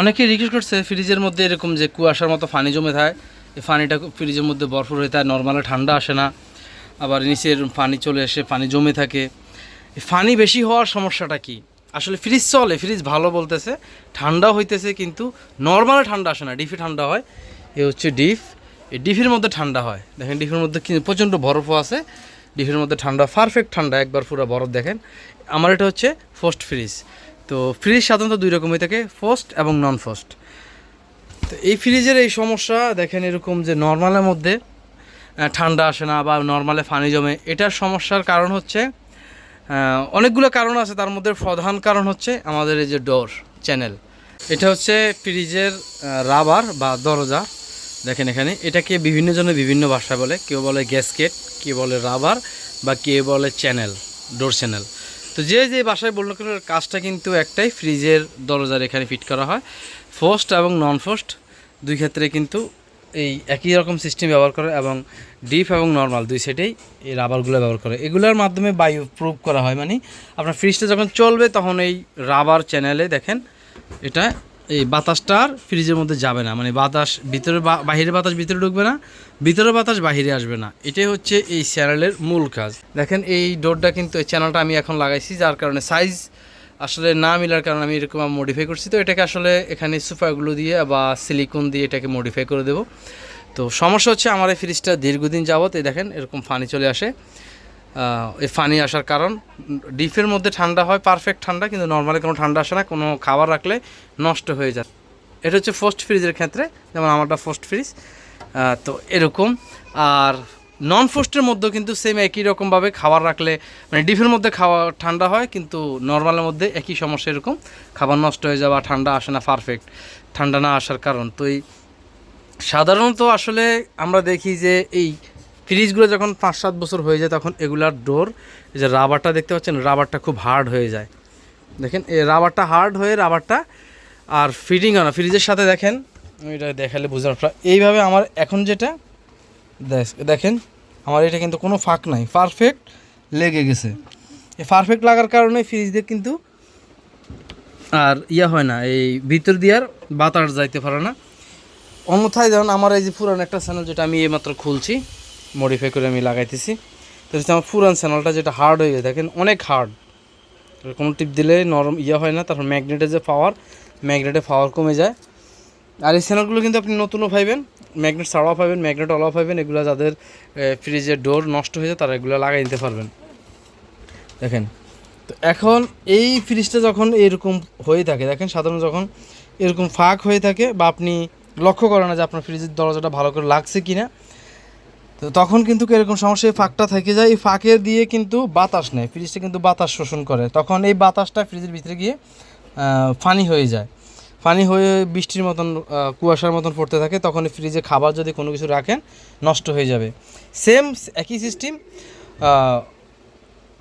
অনেকে রিকোয়েস্ট করছে ফ্রিজের মধ্যে এরকম যে কুয়াশার মতো পানি জমে থাকে। এই পানিটা ফ্রিজের মধ্যে বরফ হয়ে থাকে নর্মালে ঠান্ডা আসে না। আবার নিচের পানি চলে এসে পানি জমে থাকে। পানি বেশি হওয়ার সমস্যাটা কি? আসলে ফ্রিজ চলে ফ্রিজ ভালো বলতেছে, ঠান্ডা হইতেছে কিন্তু নর্মালে ঠান্ডা আসে না, ডিফে ঠান্ডা হয়। এ হচ্ছে ডিফ। এই ডিফের মধ্যে ঠান্ডা হয়। দেখেন ডিফের মধ্যে প্রচণ্ড বরফও আছে। ডিফের মধ্যে ঠান্ডা পারফেক্ট ঠান্ডা, একবার পুরো বরফ দেখেন। আমার এটা হচ্ছে ফার্স্ট ফ্রিজ তো ফ্রিজ সাধারণত দুই রকমই থাকে ফার্স্ট এবং নন ফার্স্ট তো এই ফ্রিজের এই সমস্যা, দেখেন এরকম যে নর্মালের মধ্যে ঠান্ডা আসে না বা নর্মালে পানি জমে, এটার সমস্যার কারণ হচ্ছে অনেকগুলো কারণ আছে, তার মধ্যে প্রধান কারণ হচ্ছে আমাদের এই যে ডোর চ্যানেল এটা হচ্ছে ফ্রিজের রাবার বা দরজা। দেখেন এখানে, এটাকে বিভিন্ন জনে বিভিন্ন ভাষায় বলে, কেউ বলে গ্যাসকেট কেউ বলে রাবার বা কেউ বলে চ্যানেল ডোর চ্যানেল তো যে যে বাসায় বলল কেন কাজটা কিন্তু একটাই, ফ্রিজের দরজার এখানে ফিট করা হয়। ফোস্ট এবং নন ফোস্ট দুই ক্ষেত্রে কিন্তু এই একই রকম সিস্টেম ব্যবহার করে এবং ডিপ এবং নর্মাল দুই সেটেই এই রাবারগুলো ব্যবহার করে। এগুলোর মাধ্যমে বায়ু প্রুভ করা হয় মানে আপনার ফ্রিজটা যখন চলবে তখন এই রাবার চ্যানেলে দেখেন, এটা এই বাতাসটা আর ফ্রিজের মধ্যে যাবে না। মানে বাতাস ভিতরে বা- বাহিরে বাতাস ভিতরে ঢুকবে না, ভিতরে বাতাস বাহিরে আসবে না। এটাই হচ্ছে এই চ্যানেলের মূল কাজ। দেখেন এই ডোরটা কিন্তু এই চ্যানেলটা আমি এখন লাগাইছি, যার কারণে সাইজ আসলে না মিলার কারণে আমি এরকম মডিফাই করছি। তো এটাকে আসলে এখানে সুপারগুলো দিয়ে বা সিলিকন দিয়ে এটাকে মডিফাই করে দেবো। তো সমস্যা হচ্ছে আমার এই ফ্রিজটা দীর্ঘদিন যাবত এই দেখেন এরকম ফানি চলে আসে। এই ফানি আসার কারণ। ডিপের মধ্যে ঠান্ডা হয় পারফেক্ট ঠান্ডা, কিন্তু নর্মালি কোনো ঠান্ডা আসে না, কোনো খাবার রাখলে নষ্ট হয়ে যায়। এটা হচ্ছে ফার্স্ট ফ্রিজের ক্ষেত্রে, যেমন আমারটা ফার্স্ট ফ্রিজ তো এরকম। আর নন ফোস্টের মধ্যেও কিন্তু সেম একই রকমভাবে খাবার রাখলে মানে ডিপের মধ্যে খাওয়া ঠান্ডা হয়, কিন্তু নর্মালের মধ্যে একই সমস্যা এরকম, খাবার নষ্ট হয়ে যাওয়া, ঠান্ডা আসে না পারফেক্ট ঠান্ডা না আসার কারণ। তো এই সাধারণত আসলে আমরা দেখি যে এই ফ্রিজগুলো যখন পাঁচ সাত বছর হয়ে যায়, তখন এগুলার ডোর, এই যে রাবারটা দেখতে পাচ্ছেন, রাবারটা খুব হার্ড হয়ে যায়। দেখেন, এই রাবারটা হার্ড হয়ে রাবারটা, আর ফিটিং হয় না। ফ্রিজের সাথে দেখেন, এটা দেখালে পারলাম এইভাবে আমার এখন যেটা, দেখ- দেখেন, আমার এটা কিন্তু কোনো ফাঁক নাই। পারফেক্ট লেগে গেছে। এই পারফেক্ট লাগার কারণে ফ্রিজদের কিন্তু আর ইয়া হয় না, এই ভিতর দিয়ে আর বাতাস যাইতে পারে না। অন্যথায় যেমন আমার এই যে পুরান একটা চ্যানেল যেটা আমি এইমাত্র খুলছি মডিফাই করে আমি লাগাইতেছি। তো হচ্ছে আমার পুরান চ্যানেলটা যেটা হার্ড হয়ে যায় দেখেন অনেক হার্ড কোনো টিপ দিলে নরম ইয়ে হয় না, তারপর ম্যাগনেটের যে পাওয়ার ম্যাগনেটের পাওয়ার কমে যায়। আর এই চ্যানেলগুলো কিন্তু আপনি নতুনও পাইবেন ম্যাগনেট ছাড়াও পাবেন ম্যাগনেট অলাও পাবেন এগুলো যাদের ফ্রিজের ডোর নষ্ট হয়ে যায়, তারা এগুলো লাগাই নিতে পারবেন। দেখেন, তো এখন এই ফ্রিজটা যখন এরকম হয়ে থাকে, দেখেন সাধারণত যখন এরকম ফাঁক হয়ে থাকে বা আপনি লক্ষ্য করেন না যে আপনার ফ্রিজের দরজাটা ভালো করে লাগছে কি না তো তখন কিন্তু এরকম সমস্যা, এই ফাঁকটা থেকে যায়। এই ফাঁকের দিয়ে কিন্তু বাতাস নেয় ফ্রিজটা কিন্তু বাতাস শোষণ করে। তখন এই বাতাসটা ফ্রিজের ভিতরে গিয়ে ফানি হয়ে যায়। ফানি হয়ে বৃষ্টির মতন কুয়াশার মতন পড়তে থাকে। তখন ফ্রিজে খাবার যদি কোনো কিছু রাখেন, নষ্ট হয়ে যাবে। সেম একই সিস্টেম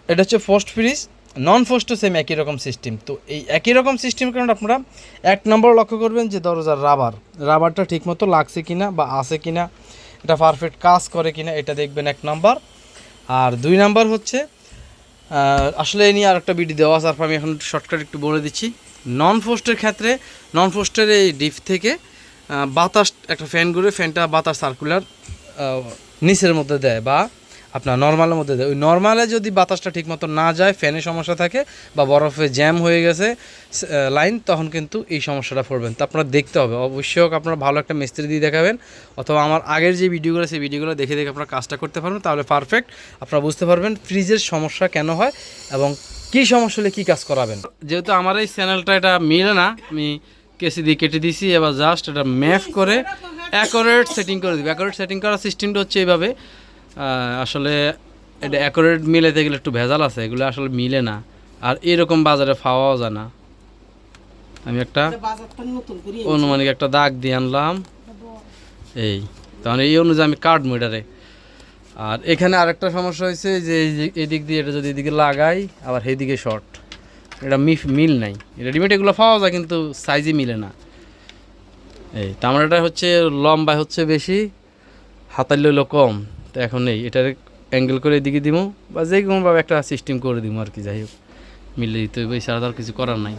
এটা হচ্ছে ফার্স্ট ফ্রিজ নন ফার্স্টও সেম একই রকম সিস্টেম তো এই একই রকম সিস্টেম কারণে আপনারা এক নম্বর লক্ষ্য করবেন যে দরজার রাবার রাবারটা ঠিকমতো লাগছে কিনা বা আছে কিনা। এটা পারফেক্ট কাজ করে কিনা এটা দেখবেন এক নাম্বার। আর দুই নাম্বার হচ্ছে আসলে এই নিয়ে আর একটা ভিডিও দেওয়া আছে আমি এখন শর্টকাট একটু বলে দিচ্ছি। নন পোস্টের ক্ষেত্রে নন পোস্টের এই ডিপ থেকে বাতাস, একটা ফ্যান ঘুরে ফ্যানটা বাতাস সার্কুলার নিচের মধ্যে দেয় বা আপনার নর্মালের মধ্যে দেয়। ওই নর্মালে যদি বাতাসটা ঠিকমতো না যায় ফ্যানের সমস্যা থাকে বা বরফে জ্যাম হয়ে গেছে লাইন তখন কিন্তু এই সমস্যাটা পড়বেন। তো আপনারা দেখতে হবে। অবশ্যই হোক আপনারা ভালো একটা মিস্ত্রি দিয়ে দেখাবেন অথবা আমার আগের যে ভিডিওগুলো সেই ভিডিওগুলো দেখে দেখে আপনারা কাজটা করতে পারবেন তাহলে পারফেক্ট আপনারা বুঝতে পারবেন ফ্রিজের সমস্যা কেন হয় এবং কী সমস্যা হলে কী কাজ করাবেন। যেহেতু আমার এই চ্যানেলটা এটা মিলে না আমি কেসি দিয়ে কেটে দিছি এবার জাস্ট এটা ম্যাপ করে অ্যাকোরেট সেটিং করে দিবে। অ্যাকোরেট সেটিং করার সিস্টেমটা হচ্ছে এইভাবে। আসলে এটা অ্যাকোরেট মিলাতে গেলে একটু ভেজাল আছে এগুলো আসলে মিলে না। আর এরকম বাজারে পাওয়াও যায় না। আমি একটা করে অনুমানিক একটা দাগ দিয়ে আনলাম। এই তখন এই অনুযায়ী আমি কাটবো এটারে আর এখানে আরেকটা সমস্যা হয়েছে যে এই এদিক দিয়ে এটা যদি এদিকে লাগাই আবার সেইদিকে শর্ট এটা মিফ মিল নাই। রেডিমেড এগুলো পাওয়া যায় কিন্তু সাইজই মিলে না। এই তো আমার এটা হচ্ছে লম্বা হচ্ছে বেশি হাতার লইলো কম। তো এখন নেই। এটার অ্যাঙ্গেল করে এদিকে দিব বা যে কোনোভাবে একটা সিস্টেম করে দিব আর কি, যাই হোক। মিলে দিতে হবে এছাড়া তো আর কিছু করার নাই।